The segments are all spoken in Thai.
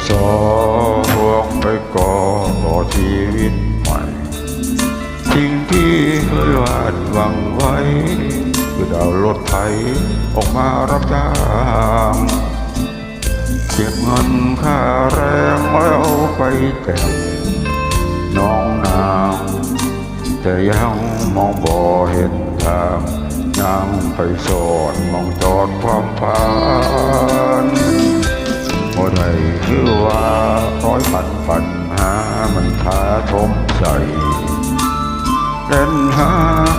อสอพวกไปก่อต่อชีวิตใหม่สิ่งที่เคยวาดหวังไว้ คือดาวรถไถออกมารับจ้างเก็บเงินค่าแรงแล้วไปแต่งน้องนางแต่ยังมองบ่เห็นทางยังไปสอนมองจอดความผ่า ใจเล่นหา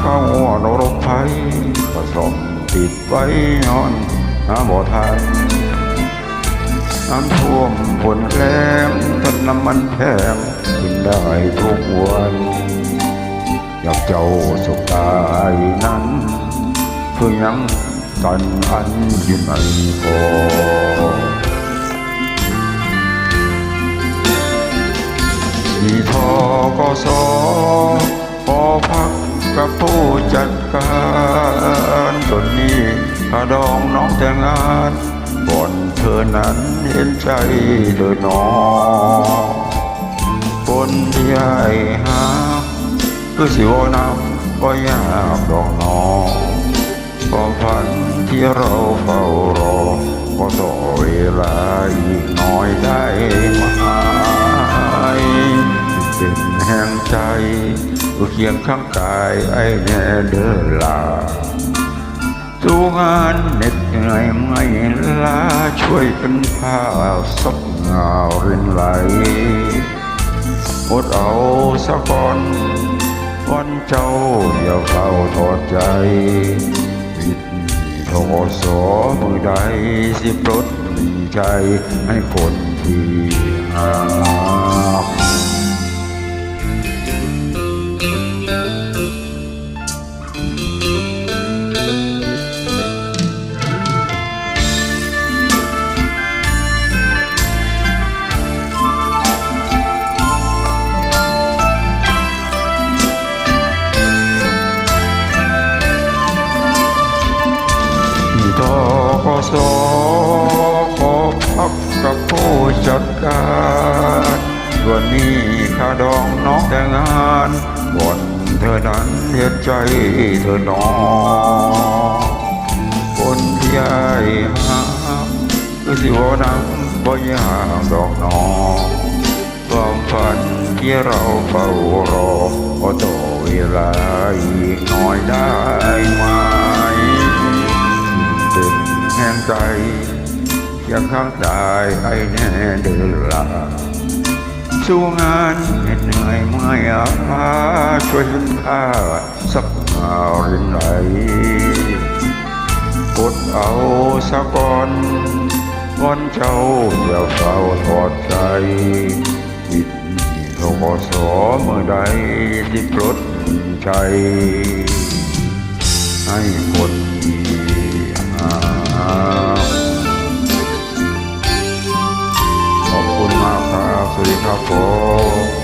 เข้านรกไฟก็สมติดไว้นอนหาบ่ทันน้ำท่วมฝนแกล้นน้ำมันแพงกินได้ทุกวันอยากเจ้าสุขกายนั้นคือยังตันอันอยู่ในคอ สอพอพักกับผู้จัดการจนนี้ข้าดองน้องแต่งงานก่อนเธอนั้นเห็นใจเธอหนองคนที่ให้หาคือสิวน้ำก็ยากดอกน้องความฝันที่เราเฝ้ารอก็ต่อเวลาอีกน้อยได้ไหม ใจเคียงข้างกายไอ้แน่เดินลาสู้งานเหน็ดเหนื่อยไม่ลาช่วยกันพาสักเงาเรินไหลอดเอาสักก่อนวันเจ้าอย่าเฝ้าทอดใจวิดทอสอมือใดสิปลดใจให้คนที่หา ที่ทกสขอพักกับผู้จัดการวันนี้ข้าดองน้องแต่งงาน เห็นใจเธอหนอคนที่ยายหาคือสิวนังบ่ยากดอกหนอความฝันที่เราเฝ้ารอก็ต่อเวลาอีกหน่อยได้ไหมเป็นแห่งใจยังข้างกายไอ้แน่เดินลาสู้งานเหน,เหนื่อยม อาภาช่วยฉันข้าสักหารินไหลกดเอาสะก่อนวันเจ้าอย่าเฝ้าทอดใจปิดทกสอเมื่อใดที่ปลดใจ ให้คนดีหาขอบคุณมากครับสวัสดีครับผม